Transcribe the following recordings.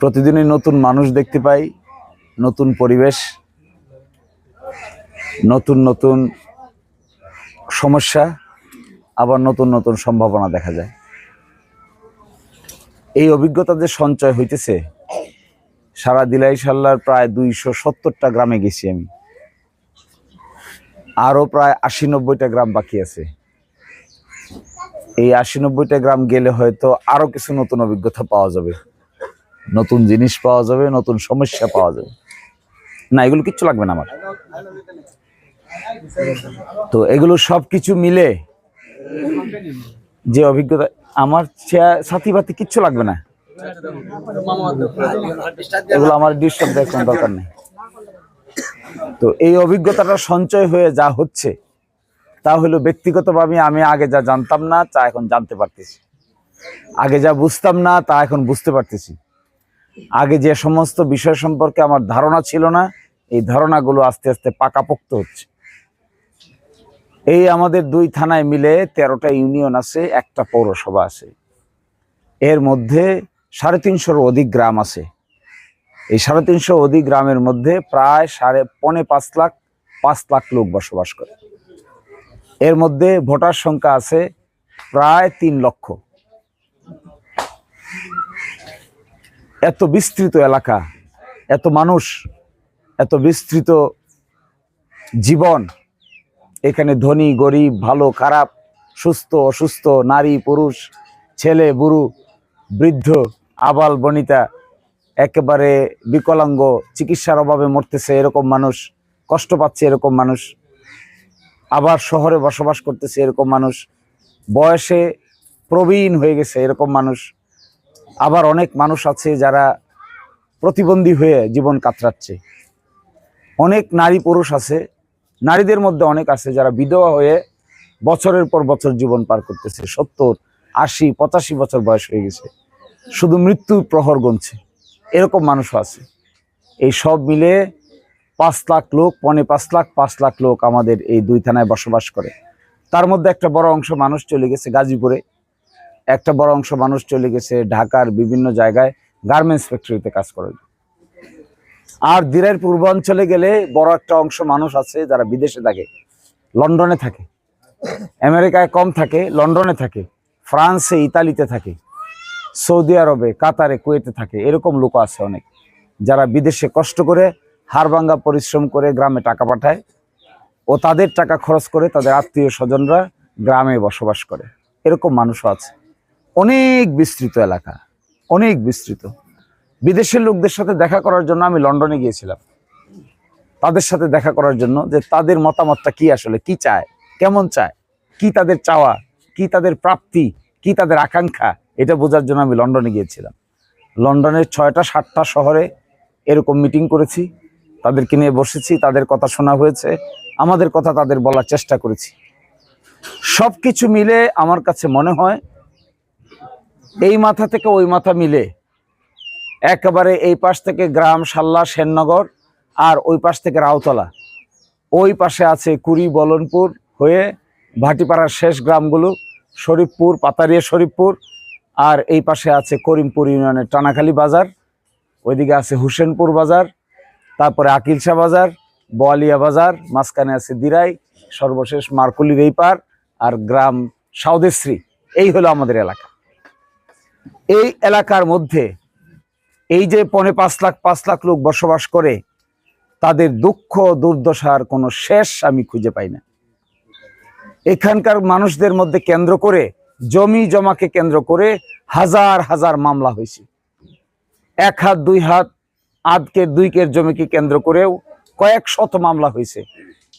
প্রতিদিনই নতুন মানুষ দেখতে পাই, নতুন পরিবেশ, নতুন নতুন সমস্যা, আবার নতুন নতুন সম্ভাবনা দেখা যায়। এই অভিজ্ঞতা যে সঞ্চয় হইতেছে, সারা দিলাই সাল্লার প্রায় দুইশো সত্তরটা গ্রামে গেছি আমি। আরও প্রায় আশি নব্বইটা গ্রাম বাকি আছে। এই আশি নব্বইটা গ্রাম গেলে হয়তো আরও কিছু নতুন অভিজ্ঞতা পাওয়া যাবে। নতুন জিনিস পাওয়া যাবে, নতুন সমস্যা পাওয়া যাবে। না, এগুলো কিচ্ছু লাগবে না আমার। তো এগুলো সব কিছু মিলে যে অভিজ্ঞতা, আমার সাথী বাতি কিচ্ছু লাগবে না। এগুলো আমার ডিস্টার্ব কোনো দরকার নেই। তো এই অভিজ্ঞতাটা সঞ্চয় হয়ে যা হচ্ছে, তা হলো ব্যক্তিগতভাবে আমি আগে যা জানতাম না, তা এখন জানতে পারতেছি। আগে যা বুঝতাম না, তা এখন বুঝতে পারতেছি। আগে যে সমস্ত বিষয় সম্পর্কে আমার ধারণা ছিল না, এই ধারণাগুলো আস্তে আস্তে পাকাপোক্ত হচ্ছে। এই আমাদের দুই থানায় মিলে তেরোটা ইউনিয়ন আছে, একটা পৌরসভা আছে। এর মধ্যে সাড়ে তিনশোর অধিক গ্রাম আছে। এই সাড়ে তিনশো অধিক গ্রামের মধ্যে প্রায় সাড়ে পনে পাঁচ লাখ পাঁচ লাখ লোক বসবাস করে। এর মধ্যে ভোটার সংখ্যা আছে প্রায় তিন লক্ষ। এত বিস্তৃত এলাকা, এত মানুষ, এত বিস্তৃত জীবন, এখানে ধনী, গরিব, ভালো, খারাপ, সুস্থ, অসুস্থ, নারী, পুরুষ, ছেলে, বুড়ু, বৃদ্ধ, আবাল বনিতা, একেবারে বিকলাঙ্গ, চিকিৎসার অভাবে মরতেছে এরকম মানুষ, কষ্ট পাচ্ছে এরকম মানুষ, আবার শহরে বসবাস করতেছে এরকম মানুষ, বয়সে প্রবীণ হয়ে গেছে এরকম মানুষ আবার অনেক মানুষ আছে যারা প্রতিবন্ধী হয়ে জীবন কাতরাচ্ছে। অনেক নারী পুরুষ আছে, নারীদের মধ্যে অনেক আছে যারা বিধবা হয়ে বছরের পর বছর জীবন পার করতেছে। সত্তর, আশি, পঁচাশি বছর বয়স হয়ে গেছে। শুধু মৃত্যু প্রহর গুনছে। এরকম মানুষও আছে। এই সব মিলে পাঁচ লাখ লোক, পনে পাঁচ লাখ পাঁচ লাখ লোক আমাদের এই দুই থানায় বসবাস করে। তার মধ্যে একটা বড় অংশ মানুষ চলে গেছে গাজীপুরে। একটা বড় অংশ মানুষ চলে গেছে ঢাকার বিভিন্ন জায়গায় গার্মেন্টস ফ্যাক্টরিতে কাজ করে আর দিরাইয়ের পূর্বাঞ্চলে গেলে বড় একটা অংশ মানুষ আছে যারা বিদেশে থাকে, লন্ডনে থাকে, আমেরিকায় কম থাকে, লন্ডনে থাকে, ফ্রান্সে, ইতালিতে থাকে, সৌদি আরবে, কাতারে, কুয়েতে থাকে, এরকম লোক আছে অনেক, যারা বিদেশে কষ্ট করে হাড়ভাঙ্গা পরিশ্রম করে গ্রামে টাকা পাঠায় ও তাদের টাকা খরচ করে তাদের আত্মীয় স্বজনরা গ্রামে বসবাস করে, এরকম মানুষও আছে। অনেক বিস্তৃত এলাকা, অনেক বিস্তৃত। বিদেশের লোকদের সাথে দেখা করার জন্য আমি লন্ডনে গিয়েছিলাম। তাদের সাথে দেখা করার জন্য যে তাদের মতামতটা কি আসলে, কি চায়, কেমন চায়, কি তাদের চাওয়া, কি তাদের প্রাপ্তি, কি তাদের আকাঙ্ক্ষা, এটা বোঝার জন্য আমি লন্ডনে গিয়েছিলাম। লন্ডনের ছয়টা, সাতটা শহরে এরকম মিটিং করেছি, তাদেরকে নিয়ে বসেছি, তাদের কথা শোনা হয়েছে, আমাদের কথা তাদের বলার চেষ্টা করেছি। সব কিছু মিলে আমার কাছে মনে হয় এই মাথা থেকে ওই মাথা মিলে। একেবারে এই পাশ থেকে গ্রাম সাল্লা, সেননগর, আর ওই পাশ থেকে রাউতলা। ওই পাশে আছে কুড়ি, বলনপুর হয়ে ভাটিপাড়ার শেষ গ্রামগুলো, শরীফপুর, পাতারিয়া শরীফপুর, আর এই পাশে আছে করিমপুর ইউনিয়নের টানাখালী বাজার, ওইদিকে আছে হুসেনপুর বাজার, তারপরে আকিলসা বাজার, বোয়ালিয়া বাজার, মাঝখানে আছে দিরাই, সর্বশেষ মার্কুলির এই পার, আর গ্রাম সাউদেশ্রী এই হলো আমাদের এলাকা। এই এলাকার মধ্যে এই যে পনে পাঁচ লাখ পাঁচ লাখ লোক বসবাস করে, তাদের দুঃখ, দুর্দশার কোনো শেষ আমি খুঁজে পাই না। এখানকার মানুষদের মধ্যে কেন্দ্র করে, জমি জমাকে কেন্দ্র করে হাজার হাজার মামলা হয়েছে। এক হাত, দুই হাত আধকের দুই কের জমিকে কেন্দ্র করেও কয়েক শত মামলা হয়েছে।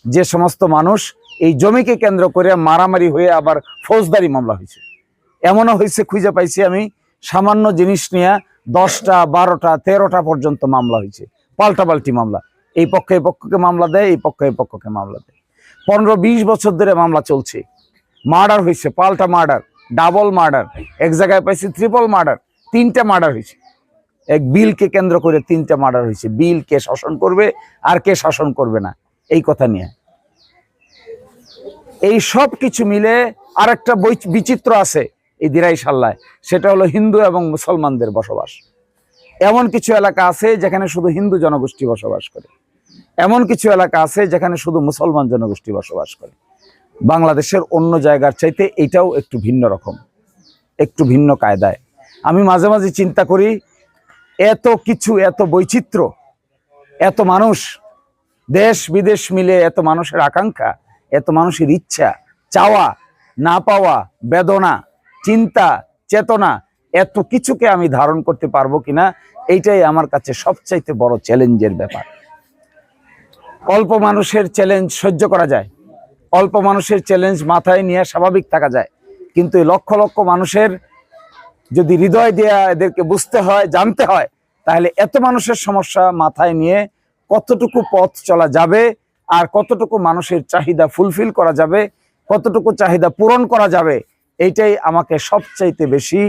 যে সমস্ত মানুষ এই জমিকে কেন্দ্র করে মারামারি হয়ে আবার ফৌজদারি মামলা হয়েছে। এমনও হয়েছে, খুঁজে পাইছি আমি, সামান্য জিনিস নিয়ে দশটা, বারোটা, তেরোটা পর্যন্ত মামলা হয়েছে। পাল্টাপাল্টি মামলা। এই পক্ষে এই পক্ষকে মামলা দেয়, এই পক্ষে এই পক্ষকে মামলা দেয়। পনেরো, বিশ বছর ধরে মামলা চলছে। মার্ডার হয়েছে, পাল্টা মার্ডার, ডাবল মার্ডার। এক জায়গায় পাইছি ট্রিপল মার্ডার, তিনটা মার্ডার হয়েছে। এক বিলকে কেন্দ্র করে তিনটা মার্ডার হয়েছে। বিল কে শাসন করবে আর কে শাসন করবে না, এই কথা নিয়ে। এই সব কিছু মিলে আরেকটা বৈ- বিচিত্র আছে। এই দিরাই সাল্লায়। সেটা হলো হিন্দু এবং মুসলমানদের বসবাস। এমন কিছু এলাকা আছে যেখানে শুধু হিন্দু জনগোষ্ঠী বসবাস করে। এমন কিছু এলাকা আছে যেখানে শুধু মুসলমান জনগোষ্ঠী বসবাস করে। বাংলাদেশের অন্য জায়গার চাইতে এটাও একটু ভিন্ন রকম, একটু ভিন্ন কায়দায়। আমি মাঝে মাঝে চিন্তা করি, এত কিছু, এত বৈচিত্র্য, এত মানুষ, দেশ বিদেশ মিলে এত মানুষের আকাঙ্ক্ষা, এত মানুষের ইচ্ছা, চাওয়া, না পাওয়া, বেদনা চিন্তা, চেতনা এত কিছুকে আমি ধারণ করতে পারব কিনা, এইটাই আমার কাছে সবচাইতে বড় চ্যালেঞ্জের ব্যাপার। অল্প মানুষের চ্যালেঞ্জ সহ্য করা যায়। অল্প মানুষের চ্যালেঞ্জ মাথায় নিয়ে স্বাভাবিক থাকা যায়। কিন্তু লক্ষ লক্ষ মানুষের যদি হৃদয় দেয়া এদেরকে বুঝতে হয়, জানতে হয়, তাহলে এত মানুষের সমস্যা মাথায় নিয়ে কতটুকু পথ চলা যাবে আর কতটুকু মানুষের চাহিদা ফুলফিল করা যাবে, কতটুকু চাহিদা পূরণ করা যাবে এইটাই আমাকে সবচাইতে বেশি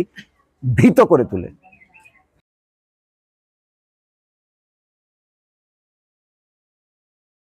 ভীত করে তোলে।